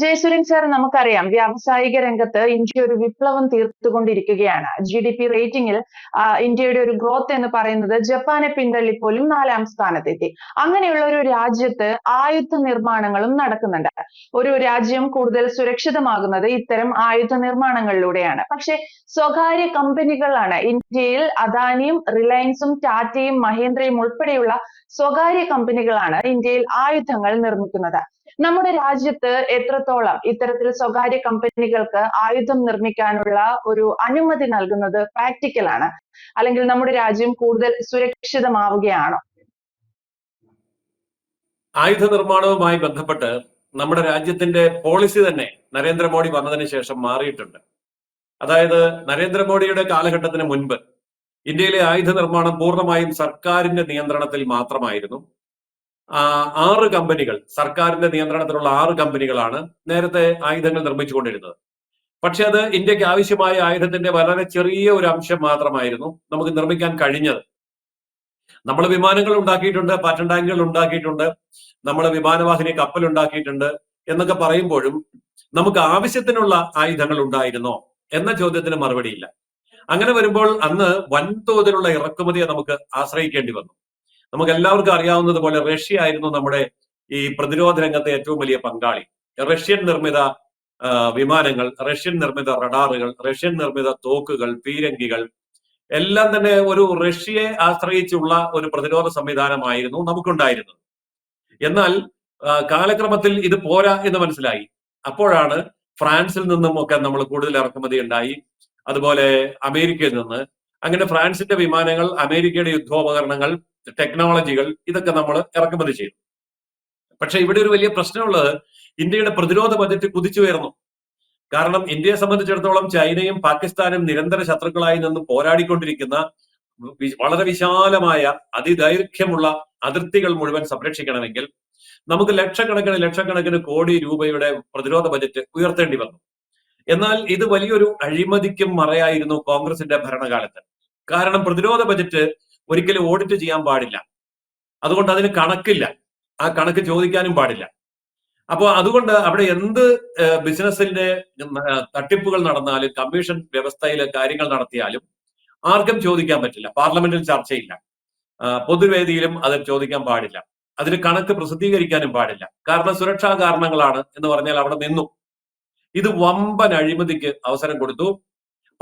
Jayasuran sir നമുക്കറിയാം വ്യാവസായിക രംഗത്ത് ഇന്ത്യ ഒരു വിപ്ലവം തീർത്തുകൊണ്ടിരിക്കുകയാണ്. ജി ഡി പി റേറ്റിംഗിൽ ഇന്ത്യയുടെ ഒരു ഗ്രോത്ത് എന്ന് പറയുന്നത് ജപ്പാനെ പിന്തള്ളി പോലും നാലാം സ്ഥാനത്തെത്തി. അങ്ങനെയുള്ള ഒരു രാജ്യത്ത് ആയുധ നിർമ്മാണങ്ങളും നടക്കുന്നുണ്ട്. ഒരു രാജ്യം കൂടുതൽ സുരക്ഷിതമാകുന്നത് ഇത്തരം ആയുധ നിർമ്മാണങ്ങളിലൂടെയാണ്. പക്ഷെ സ്വകാര്യ കമ്പനികളാണ് ഇന്ത്യയിൽ അദാനിയും റിലയൻസും ടാറ്റയും മഹേന്ദ്രയും ഉൾപ്പെടെയുള്ള സ്വകാര്യ കമ്പനികളാണ് ഇന്ത്യയിൽ ആയുധങ്ങൾ നിർമ്മിക്കുന്നത്. നമ്മുടെ രാജ്യത്ത് എത്രത്തോളം ഇത്തരത്തിൽ സ്വകാര്യ കമ്പനികൾക്ക് ആയുധം നിർമ്മിക്കാനുള്ള ഒരു അനുമതി നൽകുന്നത് പ്രാക്ടിക്കൽ ആണ്. അല്ലെങ്കിൽ നമ്മുടെ രാജ്യം കൂടുതൽ സുരക്ഷിതമാവുകയാണോ? ആയുധ നിർമ്മാണവുമായി ബന്ധപ്പെട്ട് നമ്മുടെ രാജ്യത്തിന്റെ പോളിസി തന്നെ നരേന്ദ്രമോദി വന്നതിന് ശേഷം മാറിയിട്ടുണ്ട്. അതായത് നരേന്ദ്രമോദിയുടെ കാലഘട്ടത്തിന് മുൻപ് ഇന്ത്യയിലെ ആയുധ നിർമ്മാണം പൂർണമായും സർക്കാരിന്റെ നിയന്ത്രണത്തിൽ മാത്രമായിരുന്നു. ആറ് കമ്പനികൾ സർക്കാരിന്റെ നിയന്ത്രണത്തിലുള്ള ആറ് കമ്പനികളാണ് നേരത്തെ ആയുധങ്ങൾ നിർമ്മിച്ചുകൊണ്ടിരുന്നത്. പക്ഷെ അത് ഇന്ത്യയ്ക്ക് ആവശ്യമായ ആയുധത്തിന്റെ വളരെ ചെറിയ ഒരു അംശം മാത്രമായിരുന്നു നമുക്ക് നിർമ്മിക്കാൻ കഴിഞ്ഞത്. നമ്മൾ വിമാനങ്ങൾ ഉണ്ടാക്കിയിട്ടുണ്ട് പാറ്റൻ ടാങ്കുകൾ ഉണ്ടാക്കിയിട്ടുണ്ട് നമ്മൾ വിമാനവാഹിനി കപ്പൽ ഉണ്ടാക്കിയിട്ടുണ്ട് എന്നൊക്കെ പറയുമ്പോഴും നമുക്ക് ആവശ്യത്തിനുള്ള ആയുധങ്ങൾ ഉണ്ടായിരുന്നോ എന്ന ചോദ്യത്തിന് മറുപടിയില്ല. അങ്ങനെ വരുമ്പോൾ അന്ന് വൻതോതിലുള്ള ഇറക്കുമതിയെ നമുക്ക് ആശ്രയിക്കേണ്ടി വന്നു. നമുക്ക് എല്ലാവർക്കും അറിയാവുന്നത് പോലെ റഷ്യ ആയിരുന്നു നമ്മുടെ ഈ പ്രതിരോധ രംഗത്തെ ഏറ്റവും വലിയ പങ്കാളി. റഷ്യൻ നിർമ്മിത വിമാനങ്ങൾ റഷ്യൻ നിർമ്മിത റഡാറുകൾ റഷ്യൻ നിർമ്മിത തോക്കുകൾ പീരങ്കികൾ എല്ലാം തന്നെ ഒരു റഷ്യയെ ആശ്രയിച്ചുള്ള ഒരു പ്രതിരോധ സംവിധാനമായിരുന്നു നമുക്കുണ്ടായിരുന്നത്. എന്നാൽ കാലക്രമത്തിൽ ഇത് പോരാ എന്ന് മനസ്സിലായി. അപ്പോഴാണ് ഫ്രാൻസിൽ നിന്നും ഒക്കെ നമ്മൾ കൂടുതൽ ഇറക്കുമതി ഉണ്ടായി. അതുപോലെ അമേരിക്കയിൽ നിന്ന്. അങ്ങനെ ഫ്രാൻസിന്റെ വിമാനങ്ങൾ അമേരിക്കയുടെ യുദ്ധോപകരണങ്ങൾ ടെക്നോളജികൾ ഇതൊക്കെ നമ്മൾ ഇറക്കുമതി ചെയ്തു. പക്ഷെ ഇവിടെ ഒരു വലിയ പ്രശ്നമുള്ളത് ഇന്ത്യയുടെ പ്രതിരോധ ബജറ്റ് കുതിച്ചുയർന്നു കാരണം ഇന്ത്യയെ സംബന്ധിച്ചിടത്തോളം ചൈനയും പാകിസ്ഥാനും നിരന്തര ശത്രുക്കളായി നിന്ന് പോരാടിക്കൊണ്ടിരിക്കുന്ന വളരെ വിശാലമായ അതിദൈർഘ്യമുള്ള അതിർത്തികൾ മുഴുവൻ സംരക്ഷിക്കണമെങ്കിൽ നമുക്ക് ലക്ഷക്കണക്കിന് ലക്ഷക്കണക്കിന് കോടി രൂപയുടെ പ്രതിരോധ ബജറ്റ് ഉയർത്തേണ്ടി വന്നു. എന്നാൽ ഇത് വലിയൊരു അഴിമതിക്കും മറയായിരുന്നു കോൺഗ്രസിന്റെ ഭരണകാലത്ത്. കാരണം പ്രതിരോധ ബജറ്റ് ഒരിക്കലും ഓഡിറ്റ് ചെയ്യാൻ പാടില്ല. അതുകൊണ്ട് അതിന് കണക്കില്ല. ആ കണക്ക് ചോദിക്കാനും പാടില്ല. അപ്പോൾ അതുകൊണ്ട് അവിടെ എന്ത് ബിസിനസിന്റെ തട്ടിപ്പുകൾ നടന്നാലും കമ്മീഷൻ വ്യവസ്ഥയിലെ കാര്യങ്ങൾ നടത്തിയാലും ആർക്കും ചോദിക്കാൻ പറ്റില്ല. പാർലമെന്റിൽ ചർച്ചയില്ല. പൊതുവേദിയിലും അത് ചോദിക്കാൻ പാടില്ല. അതിന് കണക്ക് പ്രസിദ്ധീകരിക്കാനും പാടില്ല. കാരണം സുരക്ഷാ കാരണങ്ങളാണ് എന്ന് പറഞ്ഞാൽ അവിടെ നിന്നു. ഇത് വമ്പൻ അഴിമതിക്ക് അവസരം കൊടുത്തു.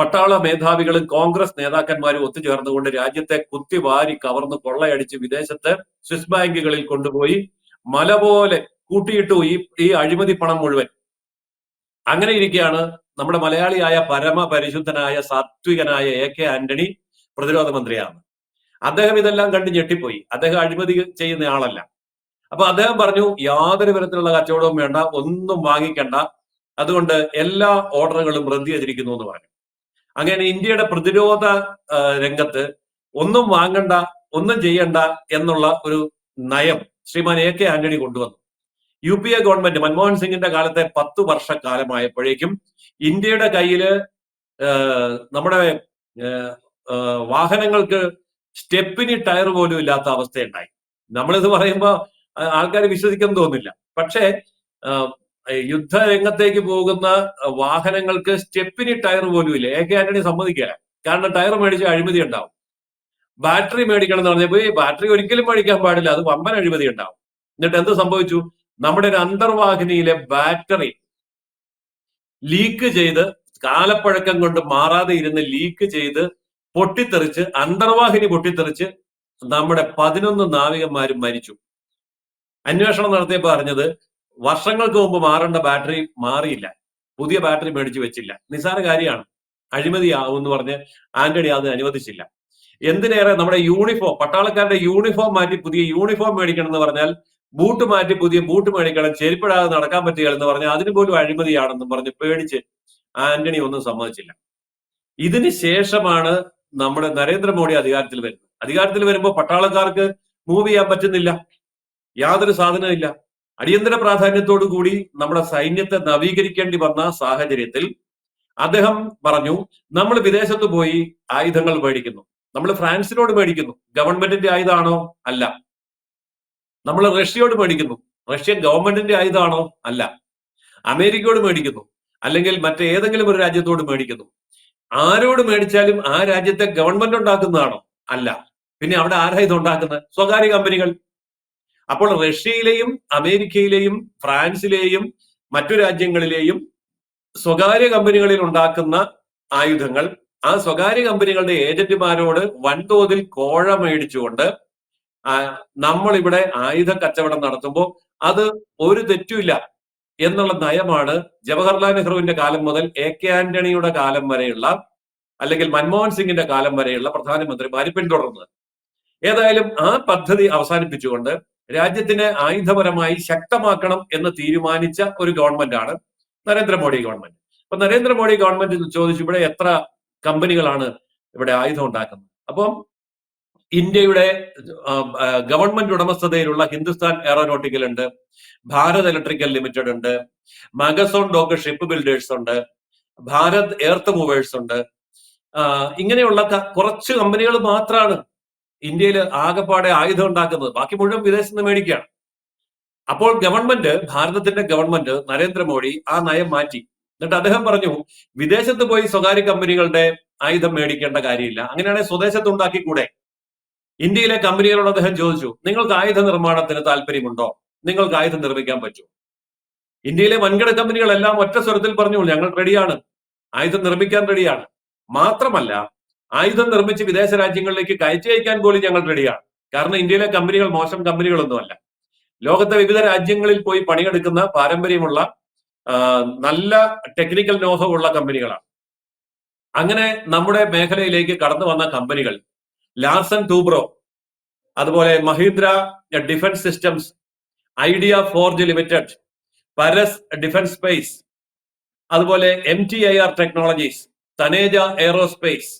പട്ടാള മേധാവികളും കോൺഗ്രസ് നേതാക്കന്മാരും ഒത്തുചേർന്നുകൊണ്ട് രാജ്യത്തെ കുത്തിവാരി കവർന്ന് കൊള്ളയടിച്ച് വിദേശത്ത് സ്വിസ് ബാങ്കുകളിൽ കൊണ്ടുപോയി മല പോലെ കൂട്ടിയിട്ടു ഈ ഈ അഴിമതി പണം മുഴുവൻ. അങ്ങനെ ഇരിക്കുകയാണ് നമ്മുടെ മലയാളിയായ പരമപരിശുദ്ധനായ സാത്വികനായ എ കെ ആന്റണി പ്രതിരോധ മന്ത്രിയാണ്. അദ്ദേഹം ഇതെല്ലാം കണ്ട് ഞെട്ടിപ്പോയി. അദ്ദേഹം അഴിമതി ചെയ്യുന്ന ആളല്ല. അപ്പൊ അദ്ദേഹം പറഞ്ഞു യാതൊരു വിധത്തിലുള്ള കച്ചവടവും വേണ്ട ഒന്നും വാങ്ങിക്കണ്ട. അതുകൊണ്ട് എല്ലാ ഓർഡറുകളും റദ്ദ് എന്ന് പറഞ്ഞു. അങ്ങനെ ഇന്ത്യയുടെ പ്രതിരോധ രംഗത്ത് ഒന്നും വാങ്ങണ്ട ഒന്നും ചെയ്യണ്ട എന്നുള്ള ഒരു നയം ശ്രീമാൻ എ കെ ആന്റണി കൊണ്ടുവന്നു. U P A government Manmohan സിംഗിന്റെ കാലത്തെ പത്ത് വർഷക്കാലമായപ്പോഴേക്കും ഇന്ത്യയുടെ കയ്യിൽ നമ്മുടെ വാഹനങ്ങൾക്ക് സ്റ്റെപ്പിനി ടയർ പോലും ഇല്ലാത്ത അവസ്ഥയുണ്ടായി. നമ്മളിത് പറയുമ്പോൾ ആൾക്കാർ വിശ്വസിക്കാൻ തോന്നില്ല പക്ഷേ യുദ്ധരംഗത്തേക്ക് പോകുന്ന വാഹനങ്ങൾക്ക് സ്റ്റെപ്പിനി ടയർ പോലും ഇല്ല. എ കെ ആന്റണി സമ്മതിക്കില്ല കാരണം ടയർ മേടിച്ച് അഴിമതി ഉണ്ടാവും. ബാറ്ററി മേടിക്കണം എന്ന് പറഞ്ഞപ്പോ ഈ ബാറ്ററി ഒരിക്കലും മേടിക്കാൻ പാടില്ല. അത് വമ്പൻ അഴിമതി ഉണ്ടാവും. എന്നിട്ട് എന്ത് സംഭവിച്ചു? നമ്മുടെ ഒരു അന്തർവാഹിനിയിലെ ബാറ്ററി ലീക്ക് ചെയ്ത് കാലപ്പഴക്കം കൊണ്ട് മാറാതെ ഇരുന്ന് ലീക്ക് ചെയ്ത് പൊട്ടിത്തെറിച്ച് അന്തർവാഹിനി പൊട്ടിത്തെറിച്ച് നമ്മുടെ പതിനൊന്ന് നാവികന്മാരും മരിച്ചു. അന്വേഷണം നടത്തിയപ്പോൾ അറിഞ്ഞത് വർഷങ്ങൾക്ക് മുമ്പ് മാറേണ്ട ബാറ്ററി മാറിയില്ല. പുതിയ ബാറ്ററി മേടിച്ചു വെച്ചില്ല. നിസ്സാര കാര്യമാണ്. അഴിമതിയാവും എന്ന് പറഞ്ഞ് ആന്റണി അത് അനുവദിച്ചില്ല. എന്തിനേറെ നമ്മുടെ യൂണിഫോം പട്ടാളക്കാരുടെ യൂണിഫോം മാറ്റി പുതിയ യൂണിഫോം മേടിക്കണം എന്ന് പറഞ്ഞാൽ ബൂട്ട് മാറ്റി പുതിയ ബൂട്ട് മേടിക്കണം ചെരുപ്പിടാതെ നടക്കാൻ പറ്റുക എന്ന് പറഞ്ഞാൽ അതിന് പോലും അഴിമതിയാണെന്നും പറഞ്ഞ് പേടിച്ച് ആന്റണി ഒന്നും സമ്മതിച്ചില്ല. ഇതിന് ശേഷമാണ് നമ്മുടെ നരേന്ദ്രമോദി അധികാരത്തിൽ വരുന്നത്. അധികാരത്തിൽ വരുമ്പോൾ പട്ടാളക്കാർക്ക് മൂവ് ചെയ്യാൻ പറ്റുന്നില്ല. യാതൊരു സാധനമില്ല അടിയന്തര പ്രാധാന്യത്തോടു കൂടി നമ്മുടെ സൈന്യത്തെ നവീകരിക്കേണ്ടി വന്ന സാഹചര്യത്തിൽ അദ്ദേഹം പറഞ്ഞു നമ്മൾ വിദേശത്ത് പോയി ആയുധങ്ങൾ മേടിക്കുന്നു. നമ്മൾ ഫ്രാൻസിനോട് മേടിക്കുന്നു. ഗവൺമെന്റിന്റെ ആയുധമാണോ? അല്ല. നമ്മൾ റഷ്യയോട് മേടിക്കുന്നു. റഷ്യൻ ഗവൺമെന്റിന്റെ ആയുധമാണോ? അല്ല. അമേരിക്കയോട് മേടിക്കുന്നു. അല്ലെങ്കിൽ മറ്റേതെങ്കിലും ഒരു രാജ്യത്തോട് മേടിക്കുന്നു. ആരോട് മേടിച്ചാലും ആ രാജ്യത്തെ ഗവൺമെന്റ് ഉണ്ടാക്കുന്നതാണോ? അല്ല. പിന്നെ അവിടെ ആരാ ഇത് ഉണ്ടാക്കുന്നത്? സ്വകാര്യ കമ്പനികൾ. അപ്പോൾ റഷ്യയിലെയും അമേരിക്കയിലെയും ഫ്രാൻസിലെയും മറ്റു രാജ്യങ്ങളിലെയും സ്വകാര്യ കമ്പനികളിൽ ഉണ്ടാക്കുന്ന ആയുധങ്ങൾ ആ സ്വകാര്യ കമ്പനികളുടെ ഏജന്റുമാരോട് വൻതോതിൽ കോഴ മേടിച്ചുകൊണ്ട് നമ്മൾ ഇവിടെ ആയുധ കച്ചവടം നടത്തുമ്പോൾ അത് ഒരു തെറ്റുമില്ല എന്നുള്ള നയമാണ് ജവഹർലാൽ നെഹ്റുവിന്റെ കാലം മുതൽ എ കെ ആന്റണിയുടെ കാലം വരെയുള്ള അല്ലെങ്കിൽ മൻമോഹൻ സിംഗിന്റെ കാലം വരെയുള്ള പ്രധാനമന്ത്രിമാർ പിന്തുടർന്നത്. ഏതായാലും ആ പദ്ധതി അവസാനിപ്പിച്ചുകൊണ്ട് രാജ്യത്തിനെ ആയുധപരമായി ശക്തമാക്കണം എന്ന് തീരുമാനിച്ച ഒരു ഗവൺമെന്റാണ് നരേന്ദ്രമോദി ഗവൺമെന്റ് അപ്പൊ നരേന്ദ്രമോദി ഗവൺമെന്റ് ചോദിച്ചു ഇവിടെ എത്ര കമ്പനികളാണ് ഇവിടെ ആയുധം ഉണ്ടാക്കുന്നത്? അപ്പം ഇന്ത്യയുടെ ഗവൺമെന്റ് ഉടമസ്ഥതയിലുള്ള ഹിന്ദുസ്ഥാൻ എയറോനോട്ടിക്കൽ ഉണ്ട് ഭാരത് ഇലക്ട്രിക്കൽ ലിമിറ്റഡ് ഉണ്ട് മഗസോൺ ഡോക്ക് ഷിപ്പ് ബിൽഡേഴ്സ് ഉണ്ട് ഭാരത് എർത്ത് മൂവേഴ്സ് ഉണ്ട്. ഇങ്ങനെയുള്ള കുറച്ച് കമ്പനികൾ മാത്രമാണ് ഇന്ത്യയിൽ ആകെപ്പാടെ ആയുധം ഉണ്ടാക്കുന്നത് ബാക്കി മുഴുവൻ വിദേശത്ത് നിന്ന് മേടിക്കുകയാണ്. അപ്പോൾ ഗവൺമെന്റ് ഭാരതത്തിന്റെ ഗവൺമെന്റ് നരേന്ദ്രമോദി ആ നയം മാറ്റി. എന്നിട്ട് അദ്ദേഹം പറഞ്ഞു വിദേശത്ത് പോയി സ്വകാര്യ കമ്പനികളുടെ ആയുധം മേടിക്കേണ്ട കാര്യമില്ല. അങ്ങനെയാണെങ്കിൽ സ്വദേശത്ത് ഉണ്ടാക്കിക്കൂടെ? ഇന്ത്യയിലെ കമ്പനികളോട് അദ്ദേഹം ചോദിച്ചു നിങ്ങൾക്ക് ആയുധ നിർമ്മാണത്തിന് താല്പര്യമുണ്ടോ? നിങ്ങൾക്ക് ആയുധം നിർമ്മിക്കാൻ പറ്റുമോ? ഇന്ത്യയിലെ വൻകിട കമ്പനികളെല്ലാം ഒറ്റ സ്വരത്തിൽ പറഞ്ഞു ഞങ്ങൾ റെഡിയാണ് ആയുധം നിർമ്മിക്കാൻ റെഡിയാണ് മാത്രമല്ല ആയുധം നിർമ്മിച്ച് വിദേശ രാജ്യങ്ങളിലേക്ക് കയറ്റി അയക്കാൻ പോലും ഞങ്ങൾ റെഡിയാണ്. കാരണം ഇന്ത്യയിലെ കമ്പനികൾ മോശം കമ്പനികളൊന്നുമല്ല. ലോകത്തെ വിവിധ രാജ്യങ്ങളിൽ പോയി പണിയെടുക്കുന്ന പാരമ്പര്യമുള്ള നല്ല ടെക്നിക്കൽ നോഹ ഉള്ള കമ്പനികളാണ്. അങ്ങനെ നമ്മുടെ മേഖലയിലേക്ക് കടന്നു വന്ന കമ്പനികൾ ലാർസൺ ടൂബ്രോ അതുപോലെ Mahindra defence systems idea forge limited Paras defence space അതുപോലെ M T I R technologies Taneja aerospace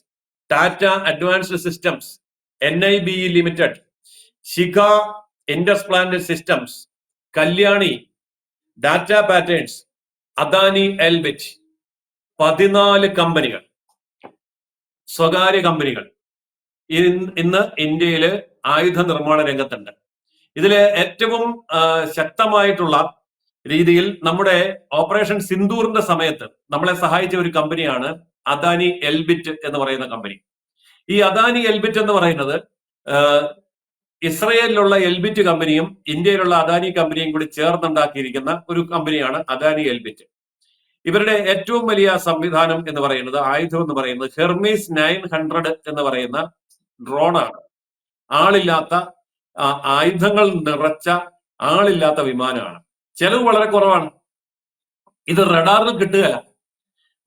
Tata advanced systems N I B E limited Sika Indus plant systems Kalyani data patterns Adani Elbit പതിനാല് കമ്പനികൾ സ്വകാര്യ കമ്പനികൾ. ഇന്ന് ഇന്ത്യയിൽ ആയുധ നിർമ്മാണ രംഗത്തുണ്ട്. ഇതിൽ ഏറ്റവും ശക്തമായിട്ടുള്ള രീതിയിൽ നമ്മുടെ ഓപ്പറേഷൻ സിന്ദൂറിന്റെ സമയത്ത് നമ്മളെ സഹായിച്ച ഒരു കമ്പനിയാണ് അദാനി എൽബിറ്റ് എന്ന് പറയുന്ന കമ്പനി ഈ അദാനി എൽബിറ്റ് എന്ന് പറയുന്നത് ഇസ്രയേലിലുള്ള എൽബിറ്റ് കമ്പനിയും ഇന്ത്യയിലുള്ള അദാനി കമ്പനിയും കൂടി ചേർന്നുണ്ടാക്കിയിരിക്കുന്ന ഒരു കമ്പനിയാണ് അദാനി എൽബിറ്റ്. ഇവരുടെ ഏറ്റവും വലിയ സംവിധാനം എന്ന് പറയുന്നത് ആയുധം എന്ന് പറയുന്നത് ഹെർമീസ് നയൻ ഹൺഡ്രഡ് എന്ന് പറയുന്ന ഡ്രോണാണ്. ആളില്ലാത്ത ആയുധങ്ങൾ നിറച്ച ആളില്ലാത്ത വിമാനമാണ്. ചെലവ് വളരെ കുറവാണ്. ഇത് റഡാറിൽ കിട്ടുകയല്ല.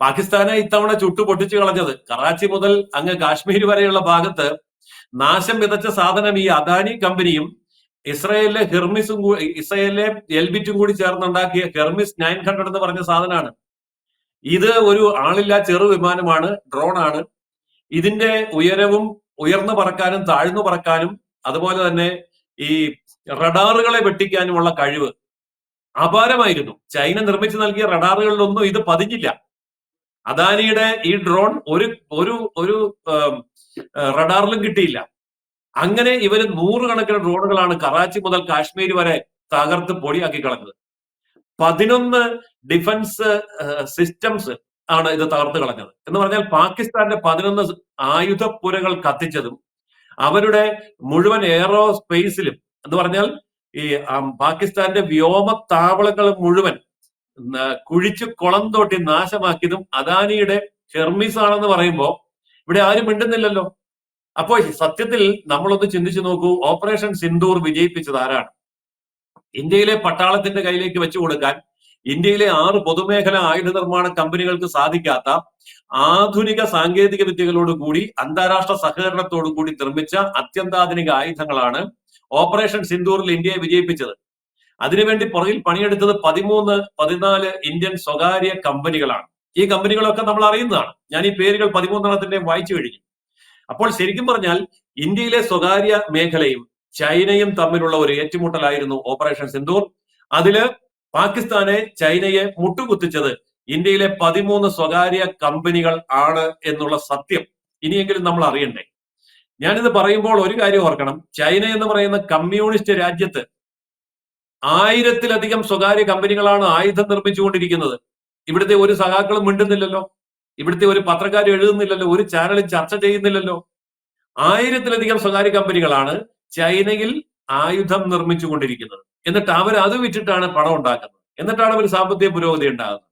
പാകിസ്ഥാനെ ഇത്തവണ ചുട്ടു പൊട്ടിച്ചു കളഞ്ഞത്. കറാച്ചി മുതൽ അങ്ങ് കാശ്മീർ വരെയുള്ള ഭാഗത്ത് നാശം വിതച്ച സാധനം ഈ അദാനി കമ്പനിയും ഇസ്രയേലിലെ ഹെർമിസും ഇസ്രയേലിലെ എൽബിറ്റും കൂടി ചേർന്നുണ്ടാക്കിയ ഹെർമിസ് നയൻ ഹൺഡ്രഡ് എന്ന് പറഞ്ഞ സാധനമാണ് ഇത് ഒരു ആളില്ലാ ചെറു വിമാനമാണ് ഡ്രോൺ ആണ് ഇതിന്റെ ഉയരവും ഉയർന്നു പറക്കാനും താഴ്ന്നു പറക്കാനും അതുപോലെ തന്നെ ഈ റഡാറുകളെ വെട്ടിക്കാനുമുള്ള കഴിവ് അപാരമായിരുന്നു. ചൈന നിർമ്മിച്ചു നൽകിയ റഡാറുകളിലൊന്നും ഇത് പതിഞ്ഞില്ല. അദാനിയുടെ ഈ ഡ്രോൺ ഒരു ഒരു ഒരു റഡാറിലും കിട്ടിയില്ല. അങ്ങനെ ഇവർ നൂറുകണക്കിന് ഡ്രോണുകളാണ് കറാച്ചി മുതൽ കാശ്മീർ വരെ തകർത്ത് പൊടിയാക്കി കളഞ്ഞത്. പതിനൊന്ന് ഡിഫൻസ് സിസ്റ്റംസ് ആണ് ഇത് തകർത്ത് കളഞ്ഞത്. എന്ന് പറഞ്ഞാൽ പാകിസ്ഥാന്റെ പതിനൊന്ന് ആയുധപ്പുരകൾ കത്തിച്ചതും അവരുടെ മുഴുവൻ എയറോ സ്പേസിലും എന്ന് പറഞ്ഞാൽ ഈ പാകിസ്ഥാന്റെ വ്യോമ താവളങ്ങൾ മുഴുവൻ കുഴിച്ച് കുളം തോട്ടി നാശമാക്കിയതും അദാനിയുടെ ഹെർമിസ് ആണെന്ന് പറയുമ്പോൾ ഇവിടെ ആരും മിണ്ടുന്നില്ലല്ലോ. അപ്പോൾ സത്യത്തിൽ നമ്മളൊന്ന് ചിന്തിച്ചു നോക്കൂ ഓപ്പറേഷൻ സിന്ദൂർ വിജയിപ്പിച്ചത് ആരാണ്? ഇന്ത്യയിലെ പട്ടാളത്തിന്റെ കയ്യിലേക്ക് വെച്ചു കൊടുക്കാൻ ഇന്ത്യയിലെ ആറ് പൊതുമേഖല ആയുധ നിർമ്മാണ കമ്പനികൾക്ക് സാധിക്കാത്ത ആധുനിക സാങ്കേതിക വിദ്യകളോട് കൂടി അന്താരാഷ്ട്ര സഹകരണത്തോടു കൂടി നിർമ്മിച്ച അത്യന്താധുനിക ആയുധങ്ങളാണ് ഓപ്പറേഷൻ സിന്ദൂറിൽ ഇന്ത്യയെ വിജയിപ്പിച്ചത്. അതിനുവേണ്ടി പുറകിൽ പണിയെടുത്തത് പതിമൂന്ന് പതിനാല് ഇന്ത്യൻ സ്വകാര്യ കമ്പനികളാണ്. ഈ കമ്പനികളൊക്കെ നമ്മൾ അറിയുന്നതാണ്. ഞാൻ ഈ പേരുകൾ പതിമൂന്നെണ്ണത്തിന്റെ വായിച്ചു കഴിഞ്ഞു. അപ്പോൾ ശരിക്കും പറഞ്ഞാൽ ഇന്ത്യയിലെ സ്വകാര്യ മേഖലയും ചൈനയും തമ്മിലുള്ള ഒരു ഏറ്റുമുട്ടലായിരുന്നു ഓപ്പറേഷൻ സിന്ധൂർ അതിൽ പാകിസ്ഥാനെ ചൈനയെ മുട്ടുകുത്തിച്ചത് ഇന്ത്യയിലെ പതിമൂന്ന് സ്വകാര്യ കമ്പനികൾ ആണ് എന്നുള്ള സത്യം ഇനിയെങ്കിലും നമ്മൾ അറിയണ്ടേ. ഞാനിത് പറയുമ്പോൾ ഒരു കാര്യം ഓർക്കണം. ചൈന എന്ന് പറയുന്ന കമ്മ്യൂണിസ്റ്റ് രാജ്യത്ത് ആയിരത്തിലധികം സ്വകാര്യ കമ്പനികളാണ് ആയുധം നിർമ്മിച്ചുകൊണ്ടിരിക്കുന്നത്. ഇവിടുത്തെ ഒരു സഖാക്കളും മിണ്ടുന്നില്ലല്ലോ. ഇവിടുത്തെ ഒരു പത്രക്കാരും എഴുതുന്നില്ലല്ലോ. ഒരു ചാനലും ചർച്ച ചെയ്യുന്നില്ലല്ലോ. ആയിരത്തിലധികം സ്വകാര്യ കമ്പനികളാണ് ചൈനയിൽ ആയുധം നിർമ്മിച്ചുകൊണ്ടിരിക്കുന്നത്. എന്നിട്ട് അവർ അത് വിറ്റിട്ടാണ് പണം ഉണ്ടാക്കുന്നത്. എന്നിട്ടാണ് അവർ സാമ്പത്തിക പുരോഗതി ഉണ്ടാകുന്നത്.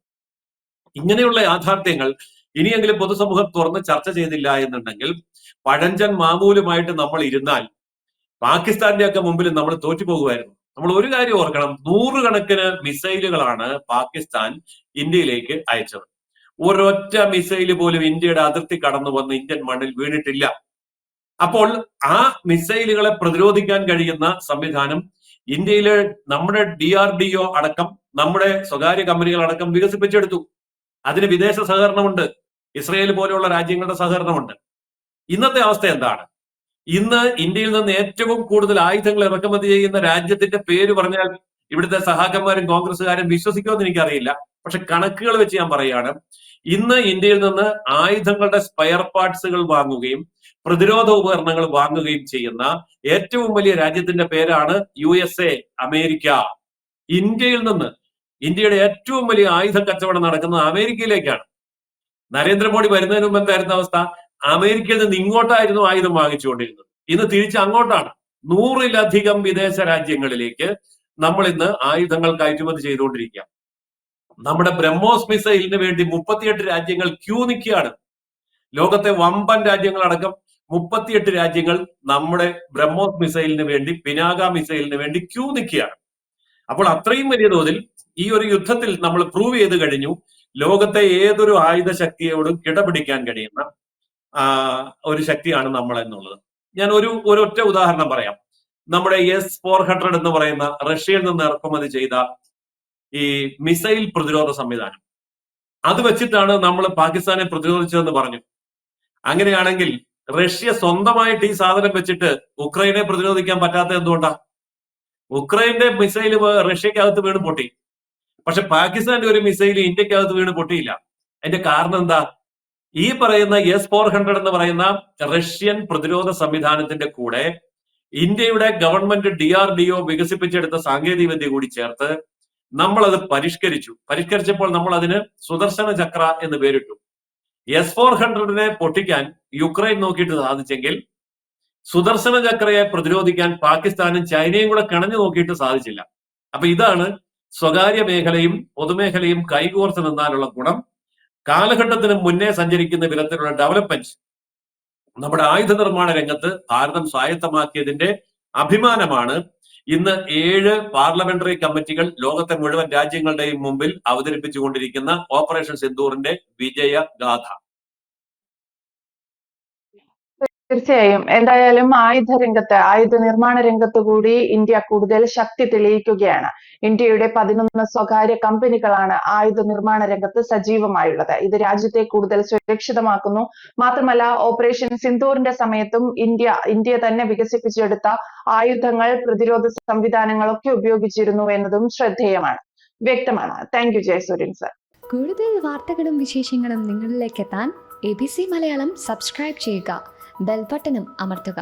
ഇങ്ങനെയുള്ള യാഥാർത്ഥ്യങ്ങൾ ഇനിയെങ്കിലും പൊതുസമൂഹം തുറന്ന് ചർച്ച ചെയ്തില്ല എന്നുണ്ടെങ്കിൽ പഴഞ്ചൻ മാമൂലുമായിട്ട് നമ്മൾ ഇരുന്നാൽ പാകിസ്ഥാന്റെ ഒക്കെ മുമ്പിൽ നമ്മൾ തോറ്റുപോകുമായിരുന്നു. നമ്മൾ ഒരു കാര്യം ഓർക്കണം. നൂറുകണക്കിന് മിസൈലുകളാണ് പാകിസ്ഥാൻ ഇന്ത്യയിലേക്ക് അയച്ചത്. ഒരൊറ്റ മിസൈൽ പോലും ഇന്ത്യയുടെ അതിർത്തി കടന്നു വന്ന് ഇന്ത്യൻ മണ്ണിൽ വീണിട്ടില്ല. അപ്പോൾ ആ മിസൈലുകളെ പ്രതിരോധിക്കാൻ കഴിയുന്ന സംവിധാനം ഇന്ത്യയിലെ നമ്മുടെ ഡി ആർ ഡി ഒ അടക്കം നമ്മുടെ സ്വകാര്യ കമ്പനികൾ അടക്കം വികസിപ്പിച്ചെടുത്തു. അതിന് വിദേശ സഹകരണമുണ്ട്. ഇസ്രയേൽ പോലെയുള്ള രാജ്യങ്ങളുടെ സഹകരണമുണ്ട്. ഇന്നത്തെ അവസ്ഥ എന്താണ്? ഇന്ന് ഇന്ത്യയിൽ നിന്ന് ഏറ്റവും കൂടുതൽ ആയുധങ്ങൾ ഇറക്കുമതി ചെയ്യുന്ന രാജ്യത്തിന്റെ പേര് പറഞ്ഞാൽ ഇവിടുത്തെ സഹാക്കന്മാരും കോൺഗ്രസ്സുകാരും വിശ്വസിക്കുമെന്ന് എനിക്കറിയില്ല. പക്ഷെ കണക്കുകൾ വെച്ച് ഞാൻ പറയുകയാണ്. ഇന്ന് ഇന്ത്യയിൽ നിന്ന് ആയുധങ്ങളുടെ സ്പെയർ പാർട്സുകൾ വാങ്ങുകയും പ്രതിരോധ ഉപകരണങ്ങൾ വാങ്ങുകയും ചെയ്യുന്ന ഏറ്റവും വലിയ രാജ്യത്തിന്റെ പേരാണ് യു എസ് എ അമേരിക്ക. ഇന്ത്യയിൽ നിന്ന് ഇന്ത്യയുടെ ഏറ്റവും വലിയ ആയുധ കച്ചവടം നടക്കുന്നത് അമേരിക്കയിലേക്കാണ്. നരേന്ദ്രമോദി വരുന്നതിന് മുമ്പ് എന്തായിരുന്ന അവസ്ഥ? അമേരിക്കയിൽ നിന്ന് ഇങ്ങോട്ടായിരുന്നു ആയുധം വാങ്ങിച്ചുകൊണ്ടിരുന്നത്. ഇന്ന് തിരിച്ച് അങ്ങോട്ടാണ്. നൂറിലധികം വിദേശ രാജ്യങ്ങളിലേക്ക് നമ്മൾ ഇന്ന് ആയുധങ്ങൾ കയറ്റുമതി ചെയ്തുകൊണ്ടിരിക്കുക നമ്മുടെ ബ്രഹ്മോസ് മിസൈലിന് വേണ്ടി മുപ്പത്തിയെട്ട് രാജ്യങ്ങൾ ക്യൂ നിൽക്കുകയാണ്. ലോകത്തെ വമ്പൻ രാജ്യങ്ങളടക്കം മുപ്പത്തിയെട്ട് രാജ്യങ്ങൾ നമ്മുടെ ബ്രഹ്മോസ് മിസൈലിന് വേണ്ടി പിനാക മിസൈലിന് വേണ്ടി ക്യൂ നിൽക്കുകയാണ്. അപ്പോൾ അത്രയും വലിയ തോതിൽ ഈ ഒരു യുദ്ധത്തിൽ നമ്മൾ പ്രൂവ് ചെയ്ത് കഴിഞ്ഞു. ലോകത്തെ ഏതൊരു ആയുധ ശക്തിയോടും കിടപിടിക്കാൻ കഴിയുന്ന ഒരു ശക്തിയാണ് നമ്മൾ എന്നുള്ളത്. ഞാൻ ഒരു ഒരൊറ്റ ഉദാഹരണം പറയാം. നമ്മുടെ എസ് ഫോർ ഹൺഡ്രഡ് എന്ന് പറയുന്ന റഷ്യയിൽ നിന്ന് ഇറക്കുമതി ചെയ്ത ഈ മിസൈൽ പ്രതിരോധ സംവിധാനം. അത് വെച്ചിട്ടാണ് നമ്മൾ പാകിസ്ഥാനെ പ്രതിരോധിച്ചതെന്ന് പറഞ്ഞു. അങ്ങനെയാണെങ്കിൽ റഷ്യ സ്വന്തമായിട്ട് ഈ സാധനം വെച്ചിട്ട് ഉക്രൈനെ പ്രതിരോധിക്കാൻ പറ്റാത്ത എന്തുകൊണ്ടാ? ഉക്രൈന്റെ മിസൈൽ റഷ്യക്കകത്ത് വീണ് പൊട്ടി. പക്ഷെ പാകിസ്ഥാന്റെ ഒരു മിസൈൽ ഇന്ത്യക്കകത്ത് വീണ് പൊട്ടിയില്ല. അതിന്റെ കാരണം എന്താ? ഈ പറയുന്ന എസ് ഫോർ ഹൺഡ്രഡ് എന്ന് പറയുന്ന റഷ്യൻ പ്രതിരോധ സംവിധാനത്തിന്റെ കൂടെ ഇന്ത്യയുടെ government D R D O വികസിപ്പിച്ചെടുത്ത സാങ്കേതിക വിദ്യ കൂടി ചേർത്ത് നമ്മൾ അത് പരിഷ്കരിച്ചു. പരിഷ്കരിച്ചപ്പോൾ നമ്മൾ അതിന് സുദർശന ചക്ര എന്ന് പേരിട്ടു. എസ് ഫോർ ഹൺഡ്രഡിനെ പൊട്ടിക്കാൻ യുക്രൈൻ നോക്കിയിട്ട് സാധിച്ചെങ്കിൽ സുദർശന ചക്രയെ പ്രതിരോധിക്കാൻ പാകിസ്ഥാനും ചൈനയും കൂടെ കിണഞ്ഞു നോക്കിയിട്ട് സാധിച്ചില്ല. അപ്പൊ ഇതാണ് സ്വകാര്യ മേഖലയും പൊതുമേഖലയും കൈകോർത്ത് നിന്നാനുള്ള ഗുണം. കാലഘട്ടത്തിന് മുന്നേ സഞ്ചരിക്കുന്ന വിധത്തിലുള്ള ഡെവലപ്മെന്റ് നമ്മുടെ ആയുധ നിർമ്മാണ രംഗത്ത് ഭാരതം സ്വായത്തമാക്കിയതിന്റെ അഭിമാനമാണ്. ഇന്ന് ഏഴ് പാർലമെന്ററി കമ്മിറ്റികൾ ലോകത്തെ മുഴുവൻ രാജ്യങ്ങളുടെയും മുമ്പിൽ അവതരിപ്പിച്ചുകൊണ്ടിരിക്കുന്ന ഓപ്പറേഷൻ സിന്ദൂറിന്റെ വിജയ തീർച്ചയായും. എന്തായാലും ആയുധ രംഗത്ത് ആയുധ നിർമ്മാണ രംഗത്ത് കൂടി ഇന്ത്യ കൂടുതൽ ശക്തി തെളിയിക്കുകയാണ്. ഇന്ത്യയുടെ പതിനൊന്ന് സ്വകാര്യ കമ്പനികളാണ് ആയുധ നിർമ്മാണ രംഗത്ത് സജീവമായുള്ളത്. ഇത് രാജ്യത്തെ കൂടുതൽ സുരക്ഷിതമാക്കുന്നു. മാത്രമല്ല ഓപ്പറേഷൻ സിന്ദൂറിന്റെ സമയത്തും ഇന്ത്യ ഇന്ത്യ തന്നെ വികസിപ്പിച്ചെടുത്ത ആയുധങ്ങൾ പ്രതിരോധ സംവിധാനങ്ങളൊക്കെ ഉപയോഗിച്ചിരുന്നു എന്നതും ശ്രദ്ധേയമാണ്. വ്യക്തമാണ്. Thank you Jayasuryan sir. കൂടുതൽ വാർത്തകളും വിശേഷങ്ങളും നിങ്ങളിലേക്ക് എത്താൻ A B C Malayalam subscribe ചെയ്യുക. ബെൽബട്ടനും അമർത്തുക